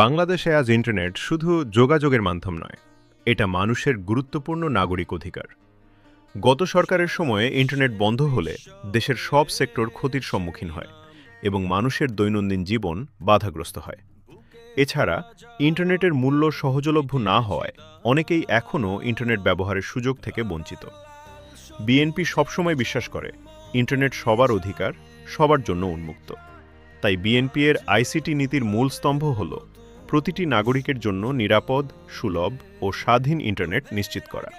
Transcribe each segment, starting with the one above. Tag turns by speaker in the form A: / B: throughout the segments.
A: বাংলাদেশে আজ ইন্টারনেট শুধু যোগাযোগের মাধ্যম নয়, এটা মানুষের গুরুত্বপূর্ণ নাগরিক অধিকার। গত সরকারের সময়ে ইন্টারনেট বন্ধ হলে দেশের সব সেক্টর ক্ষতির সম্মুখীন হয় এবং মানুষের দৈনন্দিন জীবন বাধাগ্রস্ত হয়। এছাড়া ইন্টারনেটের মূল্য সহজলভ্য না হওয়ায় অনেকেই এখনও ইন্টারনেট ব্যবহারের সুযোগ থেকে বঞ্চিত। বিএনপি সবসময় বিশ্বাস করে, ইন্টারনেট সবার অধিকার, সবার জন্য উন্মুক্ত। তাই বিএনপি এর আইসিটি নীতির মূল স্তম্ভ হল প্রতিটি নাগরিকের জন্য নিরাপদ, সুলভ ও স্বাধীন ইন্টারনেট নিশ্চিত করা।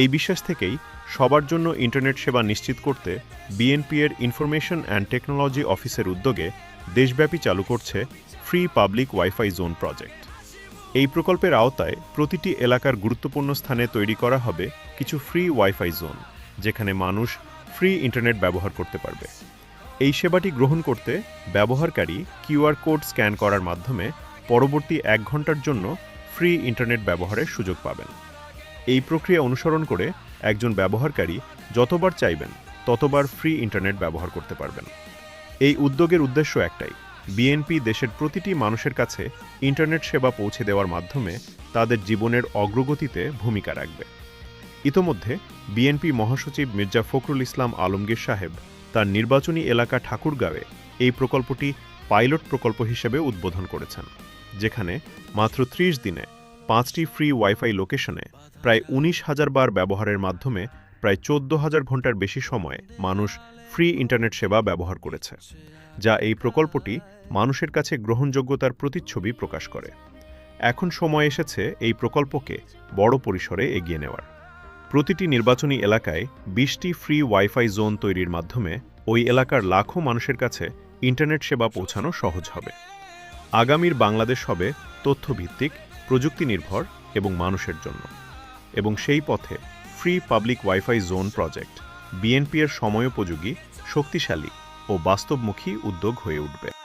A: এই বিশ্বাস থেকেই সবার জন্য ইন্টারনেট সেবা নিশ্চিত করতে বিএনপি এর ইনফরমেশন অ্যান্ড টেকনোলজি অফিসের উদ্যোগে দেশব্যাপী চালু করছে free public wifi zone project. এই প্রকল্পের আওতায় প্রতিটি এলাকার গুরুত্বপূর্ণ স্থানে তৈরি করা হবে কিছু ফ্রি ওয়াইফাই জোন, যেখানে মানুষ ফ্রি ইন্টারনেট ব্যবহার করতে পারবে। এই সেবাটি গ্রহণ করতে ব্যবহারকারী কিউআর কোড স্ক্যান করার মাধ্যমে পরবর্তী এক ঘণ্টার জন্য ফ্রি ইন্টারনেট ব্যবহারের সুযোগ পাবেন। এই প্রক্রিয়া অনুসরণ করে একজন ব্যবহারকারী যতবার চাইবেন, ততবার ফ্রি ইন্টারনেট ব্যবহার করতে পারবেন। এই উদ্যোগের উদ্দেশ্য একটাই বিএনপি দেশের প্রতিটি মানুষের কাছে ইন্টারনেট সেবা পৌঁছে দেওয়ার মাধ্যমে তাদের জীবনের অগ্রগতিতে ভূমিকা রাখবে। ইতোমধ্যে বিএনপি মহাসচিব মির্জা ফখরুল ইসলাম আলমগীর সাহেব তার নির্বাচনী এলাকা ঠাকুরগাঁওয়ে এই প্রকল্পটি পাইলট প্রকল্প হিসেবে উদ্বোধন করেছেন। যেখানে মাত্র ত্রিশ দিনে পাঁচটি ফ্রি ওয়াইফাই লোকেশনে প্রায় উনিশ হাজার বার ব্যবহারের মাধ্যমে প্রায় চোদ্দ হাজার ঘণ্টার বেশি সময়ে মানুষ ফ্রি ইন্টারনেট সেবা ব্যবহার করেছে, যা এই প্রকল্পটি মানুষের কাছে গ্রহণযোগ্যতার প্রতিচ্ছবি প্রকাশ করে। এখন সময় এসেছে এই প্রকল্পকে বড় পরিসরে এগিয়ে নেওয়ার। প্রতিটি নির্বাচনী এলাকায় বিশটি ফ্রি ওয়াইফাই জোন তৈরির মাধ্যমে ওই এলাকার লাখো মানুষের কাছে ইন্টারনেট সেবা পৌঁছানো সহজ হবে। আগামীর বাংলাদেশ হবে তথ্যভিত্তিক প্রযুক্তি নির্ভর এবং মানুষের জন্য। এবং সেই পথে free public wifi zone project BNP এর সময়োপযোগী, শক্তিশালী ও বাস্তবমুখী উদ্যোগ হয়ে উঠবে।